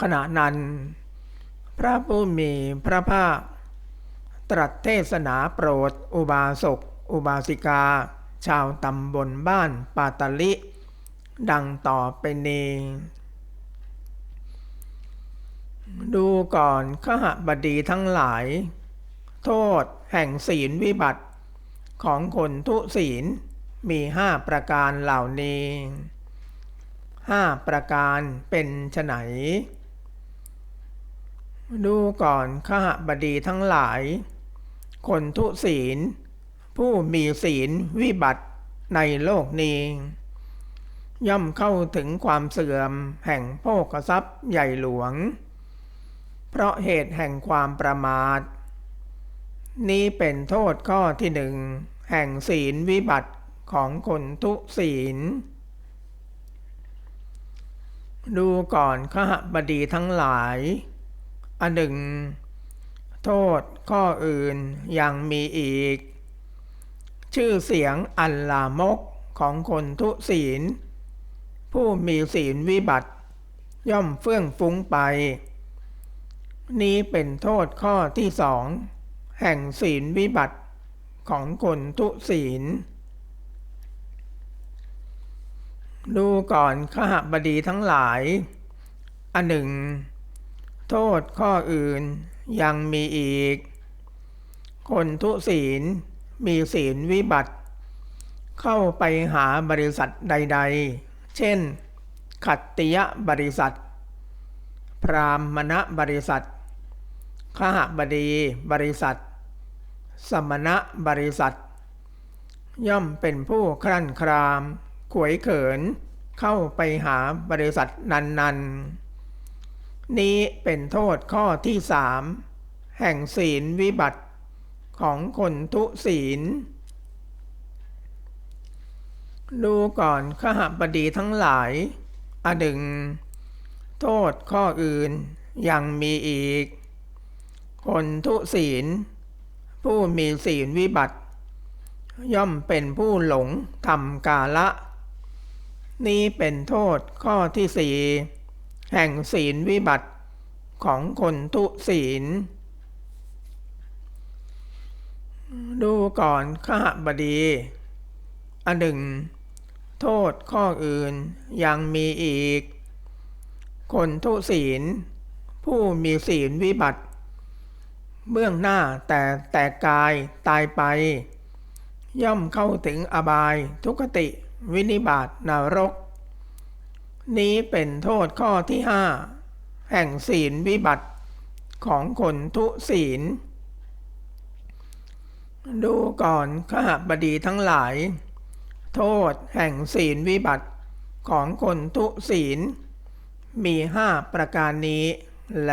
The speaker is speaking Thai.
ขณะนั้น พระผู้มีพระภาค ตรัสเทศนาโปรด อุบาสก อุบาสิกา ชาวตำบลบ้านปาตลิ ดังต่อไปนี้ดูก่อนขหบดีทั้งหลาย โทษแห่งศีลวิบัติของคนทุศีลมีห้าประการเหล่านี้ห้าประการเป็นไฉน ดูก่อนขหบดีทั้งหลาย คนทุศีล ผู้มีศีลวิบัติในโลกนี้ ย่อมเข้าถึงความเสื่อมแห่งโภคทรัพย์ใหญ่หลวง เพราะเหตุแห่งความประมาท นี้เป็นโทษข้อที่หนึ่งแห่งศีลวิบัติของคนทุศีล ดูก่อนขหบดีทั้งหลาย อันหนึ่ง โทษข้ออื่นยังมีอีก ชื่อเสียงอันลามกของคนทุศีล ผู้มีศีลวิบัติ ย่อมเฟื่องฟุ้งไป นี้เป็นโทษข้อที่สอง แห่งศีลวิบัติของคนทุศีล ดูก่อนขหบดีทั้งหลาย อันหนึ่ง โทษข้ออื่นยังมีอีก คนทุศีลมีศีลวิบัติ เข้าไปหาบริษัทใด ๆ เช่น ขัตติยบริษัท พรามณบริษัทขหบดีบริษัท สมณะบริษัท ย่อมเป็นผู้ครั่นคราม ขวยเขิน เข้าไปหาบริษัทนั้นๆ นี้เป็นโทษข้อที่สามแห่งศีลวิบัติของคนทุศีล ดูก่อนขหบดีทั้งหลายอันหนึ่งโทษข้ออื่นยังมีอีก คนทุศีล ผู้มีศีลวิบัติ ย่อมเป็นผู้หลงทำกาละ นี้เป็นโทษข้อที่สี่ แห่งศีลวิบัติของคนทุศีล ดูก่อนขหบดี อันหนึ่ง โทษข้ออื่นยังมีอีก คนทุศีล ผู้มีศีลวิบัติ เบื้องหน้าแต่แต่กายตายไป ย่อมเข้าถึงอบายทุกติวินิบาตนารก นี้เป็นโทษข้อที่ห้าแห่งศีลวิบัติของคนทุศีล ดูก่อนข้าบดีทั้งหลาย โทษแห่งศีลวิบัติของคนทุศีล มีห้าประการนี้แล